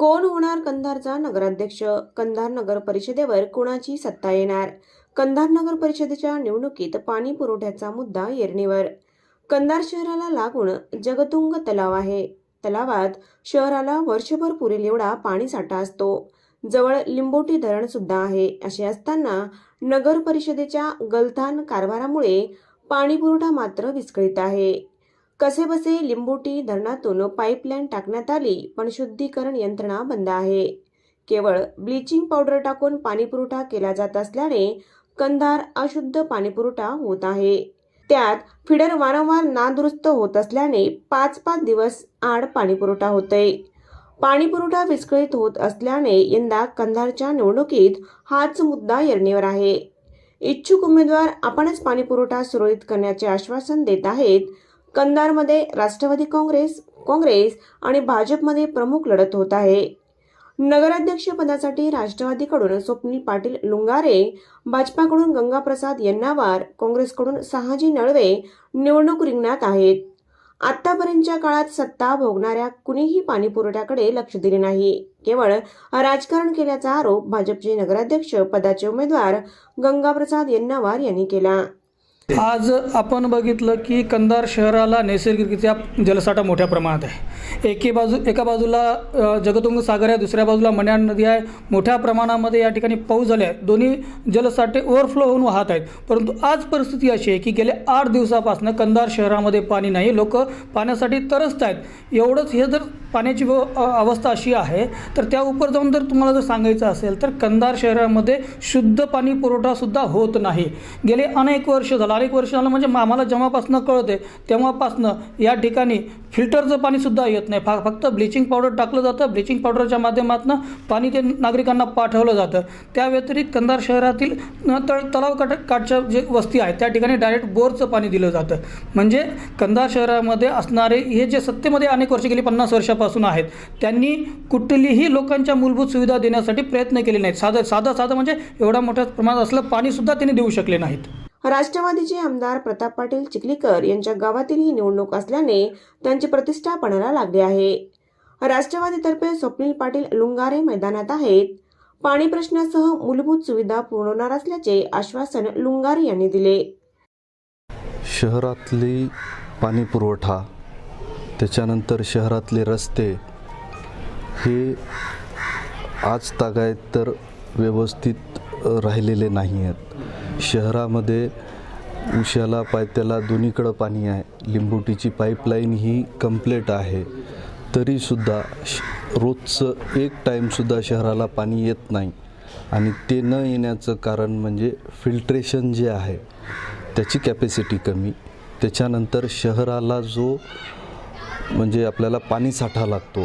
कोण होणार कंधारचा नगराध्यक्ष? कंधार नगर परिषदेवर कोणाची सत्ता येणार? कंधार नगर परिषदेच्या निवडणुकीत पाणी पुरवठ्याचा मुद्दा येरणीवर. कंधार शहराला लागून जगतुंग तलाव आहे. तलावात शहराला वर्षभर पुरेल एवढा पाणीसाठा असतो. जवळ लिंबोटी धरण सुद्धा आहे. असे असताना नगर परिषदेच्या गलथान कारभारामुळे पाणीपुरवठा मात्र विस्कळीत आहे. कसेबसे लिंबोटी धरणातून पाईपलाईन टाकण्यात आली पण शुद्धीकरण यंत्रणा बंद आहे. केवळ ब्लिचिंग पावडर टाकून पाणीपुरवठा केला जात असल्याने कंधार अशुद्ध पाणीपुरवठा होत आहे. त्यात फिडर वारंवार नादुरुस्त होत असल्याने पाच पाच दिवस आड पाणीपुरवठा होतोय. पाणीपुरवठा विस्कळीत होत असल्याने यंदा कंधारच्या निवडणुकीत हाच मुद्दा येरणीवर आहे. इच्छुक उमेदवार आपणच पाणीपुरवठा सुरळीत करण्याचे आश्वासन देत आहेत. कंधारमध्ये राष्ट्रवादी काँग्रेस काँग्रेस आणि भाजपमध्ये प्रमुख लढत होत आहे. नगराध्यक्ष पदासाठी राष्ट्रवादीकडून स्वप्नील पाटील लुंगारे भाजपाकडून गंगाप्रसाद यन्नावार काँग्रेसकडून सहाजी नळवे निवडणूक रिंगणात आहेत. आतापर्यंतच्या काळात सत्ता भोगणाऱ्या कुणीही पाणीपुरवठ्याकडे लक्ष दिले नाही. केवळ राजकारण केल्याचा आरोप भाजपचे नगराध्यक्ष पदाचे उमेदवार गंगाप्रसाद यन्नावार यांनी केला. आज आपण बघितलं की कंधार शहराला नैसर्गिकरित्या जलसाठा मोठ्या प्रमाणात आहे. एके बाजू एका बाजूला जगतुंग सागर आहे दुसऱ्या बाजूला मण्याण नदी आहे. मोठ्या प्रमाणामध्ये या ठिकाणी पाऊस झाले आहे दोन्ही जलसाठे ओव्हरफ्लो होऊन वाहत आहेत. परंतु आज परिस्थिती अशी आहे की गेल्या आठ दिवसापासून कंधार शहरामध्ये पाणी नाही. लोक पाण्यासाठी तरसत आहेत. एवढंच हे जर पाण्याची अवस्था अशी आहे तर त्या उपर जाऊन जर तुम्हाला जर सांगायचं असेल तर कंधार शहरामध्ये शुद्ध पाणी पुरवठासुद्धा होत नाही. गेले अनेक वर्ष झाला. बारीक वर्ष म्हणजे आम्हाला जेव्हापासनं कळते तेव्हापासनं या ठिकाणी फिल्टरचं पाणीसुद्धा येत नाही. फा फक्त ब्लिचिंग पावडर टाकलं जातं. ब्लिचिंग पावडरच्या माध्यमातून पाणी ते नागरिकांना पाठवलं जातं. त्या व्यतिरिक्त कंधार शहरातील तळ तलाव काठ काठच्या जे वस्ती आहेत त्या ठिकाणी डायरेक्ट बोरचं पाणी दिलं जातं. म्हणजे कंधार शहरामध्ये असणारे हे जे सत्तेमध्ये अनेक वर्ष गेली पन्नास वर्षापासून आहेत त्यांनी कुठलीही लोकांच्या मूलभूत सुविधा देण्यासाठी प्रयत्न केले नाहीत. साधं साधं साधं म्हणजे एवढा मोठ्या प्रमाणात असलं पाणीसुद्धा त्यांनी देऊ शकले नाहीत. राष्ट्रवादीचे आमदार प्रताप पाटील चिखलीकर यांच्या गावातील ही निवडणूक असल्याने त्यांची प्रतिष्ठा पणाला लागली आहे. राष्ट्रवादीतर्फे स्वप्नील पाटील लुंगारे मैदानात आहेत. पाणी प्रश्नासह मूलभूत सुविधा पुरवणार असल्याचे आश्वासन लुंगारे यांनी दिले. शहरातली पाणी पुरवठा त्याच्यानंतर शहरातले रस्ते हे आज तागायत तर व्यवस्थित राहिलेले नाही आहेत शहरामध्ये उशाला पायथ्याला दोन्हीकडं पाणी आहे. लिंबोटीची पाईपलाईन ही कम्प्लेट आहे. तरीसुद्धा श रोजचं एक टाईमसुद्धा शहराला पाणी येत नाही. आणि ते न येण्याचं कारण म्हणजे फिल्ट्रेशन जे आहे त्याची कॅपॅसिटी कमी. त्याच्यानंतर शहराला जो म्हणजे आपल्याला पाणी साठा लागतो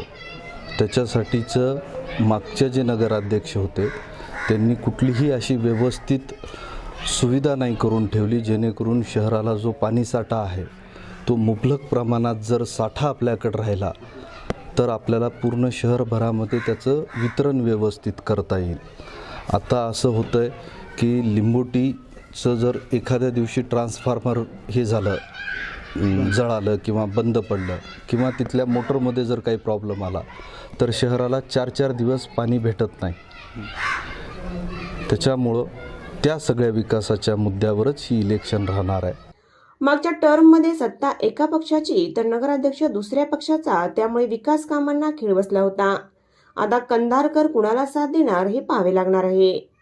त्याच्यासाठीचं मागचे जे नगराध्यक्ष होते त्यांनी कुठलीही अशी व्यवस्थित सुविधा नाही करून ठेवली जेणेकरून शहराला जो पाणीसाठा आहे तो मुबलक प्रमाणात जर साठा आपल्याकडे राहिला तर आपल्याला पूर्ण शहरभरामध्ये त्याचं वितरण व्यवस्थित करता येईल. आता असं होतं आहे की लिंबोटीचं जर एखाद्या दिवशी ट्रान्सफॉर्मर हे झालं जळालं किंवा बंद पडलं किंवा तिथल्या मोटरमध्ये जर काही प्रॉब्लेम आला तर शहराला चार चार दिवस पाणी भेटत नाही. त्याच्यामुळं त्या सगळ्या विकासाच्या मुद्द्यावरच ही इलेक्शन राहणार आहे. मागच्या टर्ममध्ये सत्ता एका पक्षाची तर नगराध्यक्ष दुसऱ्या पक्षाचा त्यामुळे विकास कामांना खीळ बसला होता. आता कंधारकर कुणाला साथ देणार हे पाहावे लागणार आहे.